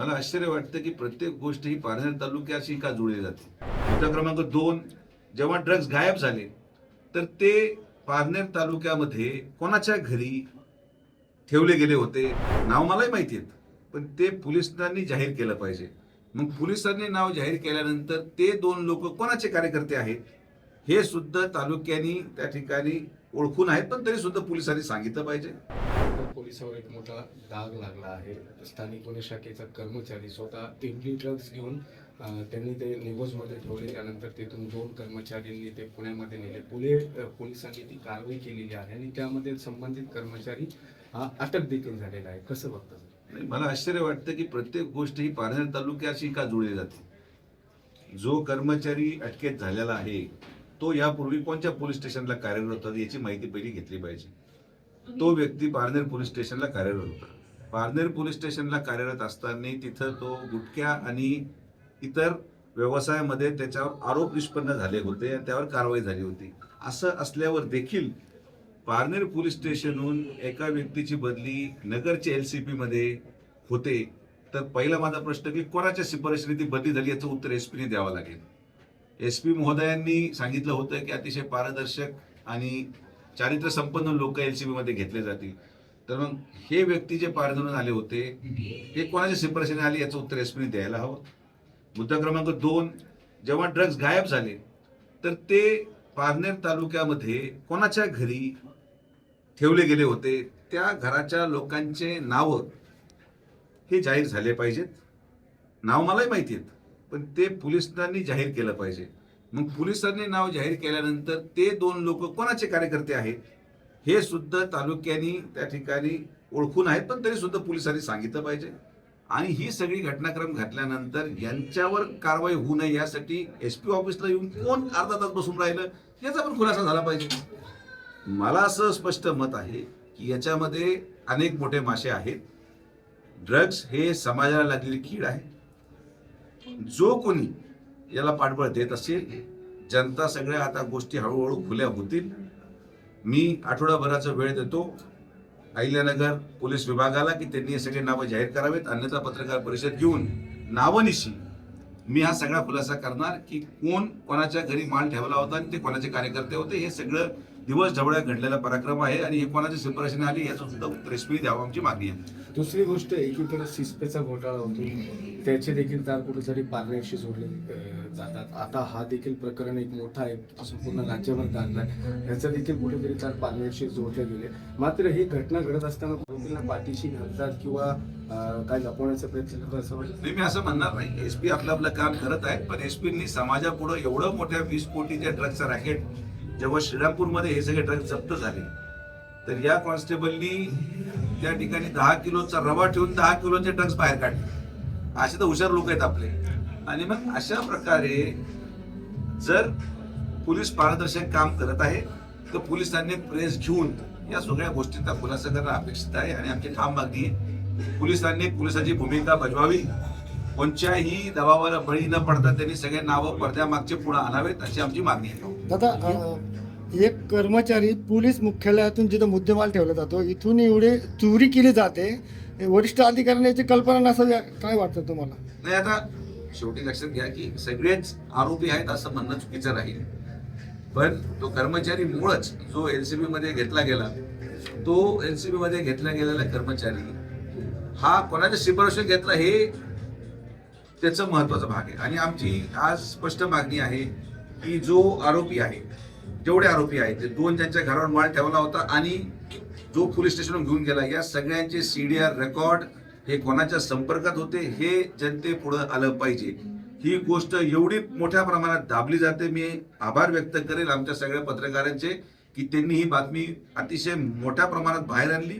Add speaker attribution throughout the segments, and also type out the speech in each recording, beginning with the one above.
Speaker 1: मला आश्चर्य वाटतं की प्रत्येक गोष्ट ही पारनेर तालुक्याशी का जुळली जाते? मुद्दा क्रमांक दोन जेव्हा ड्रग्ज गायब झाले तर ते पारनेर तालुक्यामध्ये कोणाच्या घरी ठेवले गेले होते? नाव मलाही माहिती आहेत पण ते पोलिसांनी जाहीर केलं पाहिजे. मग पोलिसांनी नाव जाहीर केल्यानंतर ते दोन लोक कोणाचे कार्यकर्ते आहेत? हे सुद्धा तालुक्यांनी त्या ठिकाणी ओळखून आहेत पण तरी सुद्धा पोलिसांनी सांगितलं पाहिजे.
Speaker 2: पोलिसावर एक मोठा डाग लागला आहे. स्थानिक गुन्हे शाखेचा कर्मचारी स्वतः टिंबली ड्रग्ज घेऊन त्यांनी ते निगोजमध्ये ठेवले. त्यानंतर तिथून दोन कर्मचाऱ्यांनी ते पुण्यामध्ये नेले. पुणे पोलिसांनी ती कारवाई केलेली आहे आणि त्यामध्ये संबंधित कर्मचारी हा अटक देखील झालेला आहे. कसं बघतं
Speaker 1: मला आश्चर्य वाटतं की प्रत्येक गोष्ट ही पारनेर तालुक्याशी का जुळली जाते? जो कर्मचारी अटकेत झालेला आहे तो यापूर्वी कोणत्या पोलीस स्टेशनला कार्यरत होता याची माहिती पहिली घेतली पाहिजे. तो व्यक्ती पारनेर पोलीस स्टेशनला कार्यरत होता. पारनेर पोलीस स्टेशनला कार्यरत असताना तिथं तो गुटख्या आणि इतर व्यवसायामध्ये त्याच्यावर आरोप निष्पन्न झाले होते आणि त्यावर कारवाई झाली होती. असं असल्यावर देखील पारनेर पोलीस स्टेशनहून एका व्यक्तीची बदली नगरच्या एल सी पी मध्ये होते. तर पहिला माझा प्रश्न की कोणाच्या शिफारशीने ती बदली झाली याचं उत्तर एस पीने द्यावं लागेल. एस पी महोदयांनी सांगितलं होतं की अतिशय पारदर्शक आणि चारित्र्य संपन्न लोक एल सी मध्ये घेतले जातील. तर मग हे व्यक्ती जे पारदरून आले होते हे कोणाच्या शिफारशीने आले याचं उत्तर एस पीने द्यायला हवं? मुद्दा क्रमांक दोन जेव्हा ड्रग्ज गायब झाले तर ते पारनेर तालुक्यामध्ये कोणाच्या घरी ठेवले गेले होते? त्या घराच्या लोकांचे नावं हे जाहीर झाले पाहिजेत. नाव मलाही माहिती आहेत पण ते पोलिसांनी जाहीर केलं पाहिजे. मग पोलिसांनी नाव जाहीर केल्यानंतर ते दोन लोक कोणाचे कार्यकर्ते आहेत हे सुद्धा तालुक्यांनी त्या ठिकाणी ओळखून आहेत पण तरी सुद्धा पोलिसांनी सांगितलं पाहिजे. आणि ही सगळी घटनाक्रम घातल्यानंतर यांच्यावर कारवाई होऊ नये यासाठी एस पी ऑफिसला येऊन कोण अर्धा तास बसून राहिलं याचा पण खुलासा झाला पाहिजे. मला असं स्पष्ट मत आहे की याच्यामध्ये अनेक मोठे मासे आहेत. ड्रग्ज हे समाजाला लागलेली कीड आहे. जो कोणी याला पाठबळ देत असेल जनता सगळ्या आता गोष्टी हळूहळू खुल्या होतील. मी आठवडाभराचा वेळ देतो अहिल्यानगर पोलीस विभागाला की त्यांनी हे सगळे नावं जाहीर करावेत. अन्यथा पत्रकार परिषद घेऊन नावनिशी मी हा सगळा खुलासा करणार की कोण कोणाच्या घरी माल ठेवला होता आणि ते कोणाचे कार्यकर्ते होते हे सगळं दिवस ढवळ्या घडलेला पराक्रम आहे आणि हे कोणाच्या शिफारशीने आली याचं सुद्धा एसपी द्यावं आमची मागणी आहे.
Speaker 2: दुसरी गोष्ट एकीकडे सिस्पेचा घोटाळा होतो. त्याचे देखील तार कुठेतरी पारनेरशी जोडले जातात. आता हा देखील प्रकरण एक मोठा आहे संपूर्ण राज्यभर गाजलाय ह्याचा देखील कुठेतरी तार पारनेरशी जोडले गेले. मात्र ही घटना घडत असताना आरोपींना पाठीशी घालतात किंवा काय लपवण्याचा प्रयत्न करतात असं वाटतं?
Speaker 1: मी असं म्हणणार नाही. एसपी आपलं आपलं काम करत आहेत पण एसपीनी समाजापुढं एवढं मोठ्या वीस कोटीच्या ड्रग्जचं रॅकेट जेव्हा श्रीरामपूरमध्ये हे सगळे ड्रग्ज जप्त झाले तर या कॉन्स्टेबलनी त्या ठिकाणी दहा किलोचा रवा ठेवून दहा किलोचे ड्रग्ज बाहेर काढले. असे तर हुशार लोक आहेत आपले. आणि मग अशा प्रकारे जर पोलीस पारदर्शक काम करत आहे तर पोलिसांनी प्रेस घेऊन या सगळ्या गोष्टींचा खुलासा करणं अपेक्षित आहे आणि आमची ठाम मागणी आहे. पोलिसांनी पोलिसाची भूमिका बजवावी. कोणत्याही दबावाला बळी न पडता त्यांनी सगळे नावं पडद्यामागचे पुढे आणावेत अशी आमची मागणी आहे.
Speaker 3: दादा एक कर्मचारी पोलीस मुख्यालयातून जिथं मुद्देमाल ठेवला जातो इथून एवढे चोरी केली जाते वरिष्ठ अधिकाऱ्यांनी याची कल्पना नसावी काय वाटतं तुम्हाला?
Speaker 1: नाही आता शेवटी लक्षात घ्या की सगळेच आरोपी आहेत असं म्हणणं चुकीचं राहील. पण तो कर्मचारी मुळच जो एनसीबी मध्ये घेतला गेला तो एनसीबी मध्ये घेतला गेलेला कर्मचारी हा कोणाच्या शिफारशी घेतला हे त्याचं महत्त्वाचा भाग आहे. आणि आमची आज स्पष्ट मागणी आहे की जो आरोपी आहे जेवढे आरोपी आहेत ते दोन त्यांच्या घरावर माळ ठेवला होता आणि जो पोलीस स्टेशनवर घेऊन गेला या सगळ्यांचे सीडीआर रेकॉर्ड हे कोणाच्या संपर्कात होते हे जनते पुढे आलं पाहिजे. ही गोष्ट एवढी मोठ्या प्रमाणात दाबली जाते मी आभार व्यक्त करेल आमच्या सगळ्या पत्रकारांचे की त्यांनी ही बातमी अतिशय मोठ्या प्रमाणात बाहेर आणली.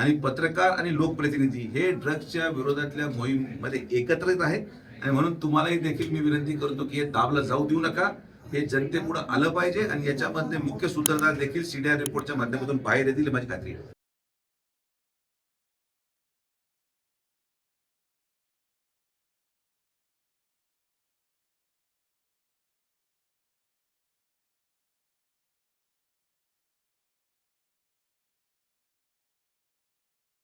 Speaker 1: आणि पत्रकार आणि लोकप्रतिनिधी हे ड्रग्सच्या विरोधातल्या मोहीममध्ये एकत्रित आहेत. आणि म्हणून तुम्हालाही देखील मी विनंती करतो की हे दाबलं जाऊ देऊ नका. हे जनतेपुढे आलं पाहिजे आणि याच्यामध्ये मुख्य सूत्रधार देखील सीडीआर रिपोर्टच्या माध्यमातून बाहेर येतील माझी खात्री आहे.